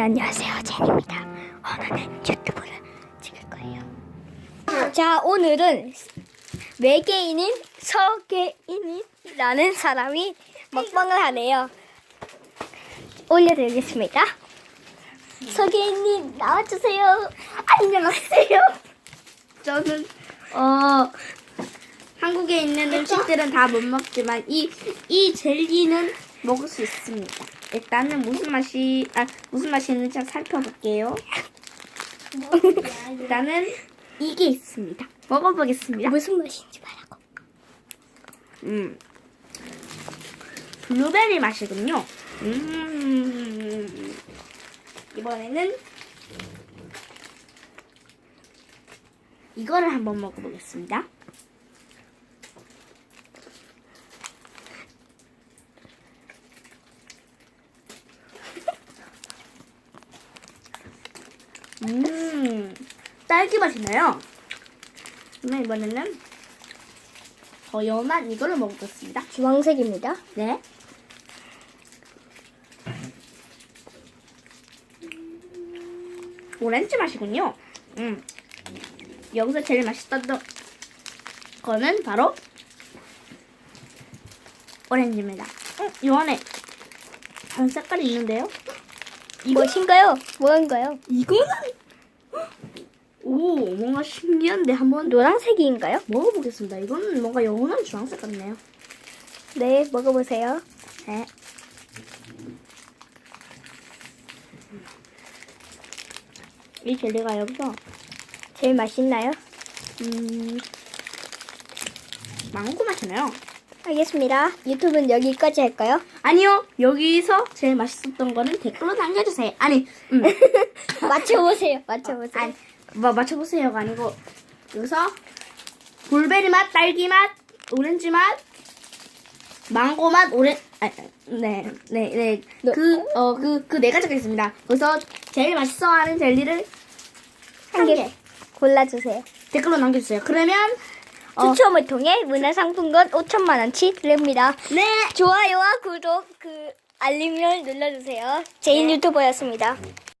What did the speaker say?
네, 안녕하세요. 제니입니다. 오늘은 유튜브를 찍을 거예요. 자, 오늘은 외계인인 서계인이라는 사람이 먹방을 하네요. 올려드리겠습니다. 서계인님, 나와주세요. 안녕하세요. 저는 어 한국에 있는 음식들은 다 못 먹지만 이 이 젤리는 먹을 수 있습니다. 일단은 무슨 맛이 아 무슨 맛이 있는지 한번 살펴볼게요. 일단은 이게 있습니다. 먹어보겠습니다. 무슨 맛인지 말하고. 음 블루베리 맛이군요. 음 이번에는 이거를 한번 먹어보겠습니다. 음, 딸기 맛이 나요. 그러면 이번에는 더 연한 이거를 먹어보겠습니다. 주황색입니다. 네. 오렌지 맛이군요. 음. 여기서 제일 맛있던 거는 바로 오렌지입니다. 음, 요 안에 다른 색깔이 있는데요? 무엇인가요? 뭐인가요? 이거는 오 뭔가 신기한데 한번 노란색인가요? 먹어보겠습니다. 이거는 뭔가 영원한 주황색 같네요. 네, 먹어보세요. 네. 이 젤리가 여기서 제일 맛있나요? 음 망고 맛이네요. 알겠습니다. 유튜브는 여기까지 할까요? 아니요 여기서 제일 맛있었던 거는 댓글로 남겨주세요. 아니 음 맞춰보세요. 맞춰보세요. 아니 뭐 맞춰보세요가 아니고 여기서 볼베리 맛, 딸기 맛, 오렌지 맛, 망고 맛, 오렌 아 네 네네 너- 그어 그 그 네 가지가 있습니다. 그래서 제일 맛있어 하는 젤리를 한 개 골라주세요. 댓글로 남겨주세요. 그러면 어, 추첨을 통해 문화상품권 5천만 원치 드립니다. 네 좋아요와 구독 그 알림을 눌러주세요. 제인 네. 유튜버였습니다.